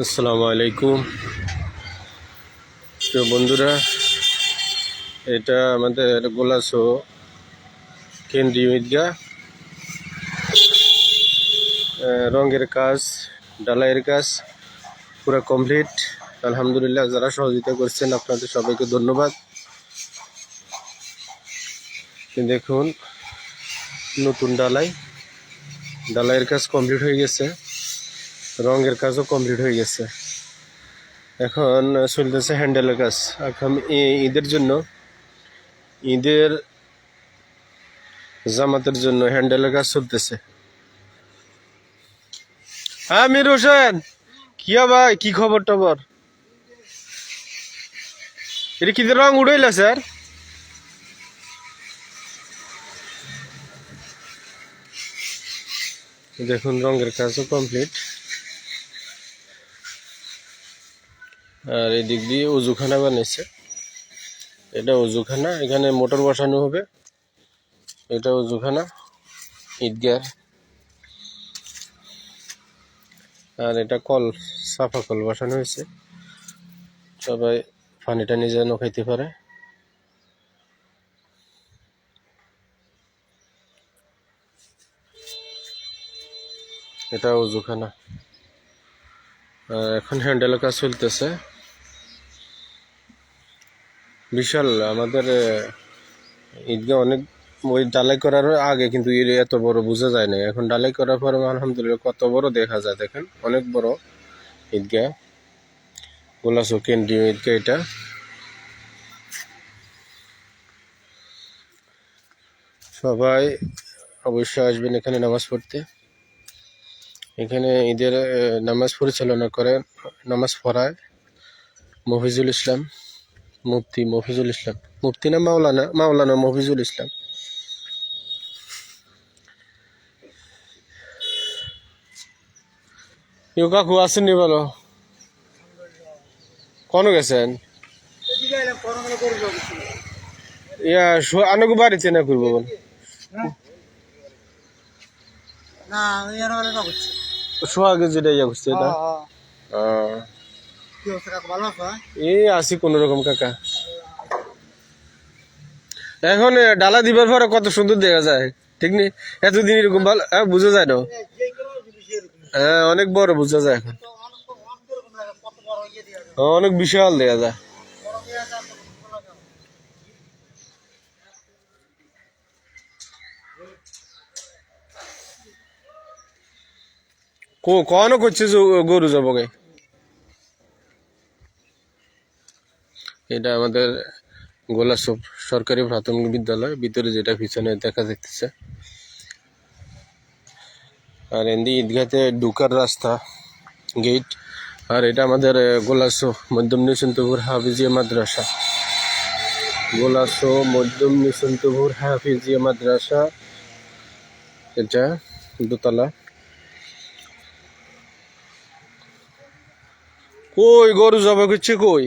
আসসালামু আলাইকুম। প্রিয় বন্ধুরা, এটা আমাদের গোলাসো কেন্দ্রীয় ঈদগাহ। রঙের কাজ, ডালাইয়ের কাজ পুরো কমপ্লিট। আলহামদুলিল্লাহ, যারা সহযোগিতা করছেন, আপনাদের সবাইকে ধন্যবাদ। দেখুন, নতুন ডালাই। ডালাইয়ের কাজ কমপ্লিট হয়ে গেছে। রঙের কাজও কমপ্লিট হয়ে গেছে। এখন চলতেছে হ্যান্ডেলের কাজ। এখন ঈদের জন্য, ঈদের জামাতের জন্য হ্যান্ডেলের কাজ চলতেছে। হ্যাঁ মির হোসেন, কি ভাই, কি খবর টবর? এটা কি রং উড়াইলা, স্যার? দেখুন, রঙের কাজও কমপ্লিট। আর এই দিক দিয়ে উজুখানা বানিয়েছে। এটা উজুখানা, এখানে মোটর বসানো হবে। এটা উজুখানা ঈদগাহ আর এটা কল, সাফা কল বসানো হয়েছে। সবাই পানিটা নিজে যেন খাইতে পারে। এটা উজুখানা। এখন হ্যান্ডেলের কাজ চলতেছে। বিশাল, আমাদের ঈদগাহ অনেক, ওই ডালাই করার আগে কিন্তু এত বড় বোঝা যায় না এখন ডালাই করার পরে আলহামদুলিল্লাহ কত বড় দেখা যায় দেখেন। অনেক বড় ঈদগাহ। গোলাসো কেন্দ্রীয় ঈদগাহ এটা। সবাই অবশ্যই আসবেন এখানে নামাজ পড়তে। এখানে ঈদের নামাজ পরিচালনা করে নামাজ পড়ায় মফিজুল ইসলাম। মুফতি মফিজুল ইসলাম। মুফতি না মাওলানা? মাওলানা মফিজুল ইসলাম। ইউ কাকু আসেননি বলো কোন গেছেন ইয়া আনকু বাড়িতে না করব বল? সোহাগে যেটা ইয়া করছে এটা এই আছি কোন রকম কাকা। এখন ডালা দিবার পরে কত সুন্দর দেখা যায় ঠিক নেই এতদিন এরকম ভালো হ্যাঁ, বোঝা যায় না। হ্যাঁ অনেক বড় বোঝা যায় এখন। হ্যাঁ, অনেক বিশাল দেখা যায়। হয়ে কখনো করছে গরু গরু যাবগে এটা আমাদের গোলাসপ সরকারি প্রাথমিক বিদ্যালয়। ভিতরে যেটা পিছনে দেখা যাচ্ছে আর এন্দি ঈদগাতে ঢুকার রাস্তা, গেট। আর এটা আমাদের গোলাসো মধ্যম নিসন্তপুর হাফিজিয়া মাদ্রাসা। গোলাসো মধ্যম নিসন্তপুর হাফিজিয়া মাদ্রাসা। এটা দোতলা। কই গরু জবা করছে কই?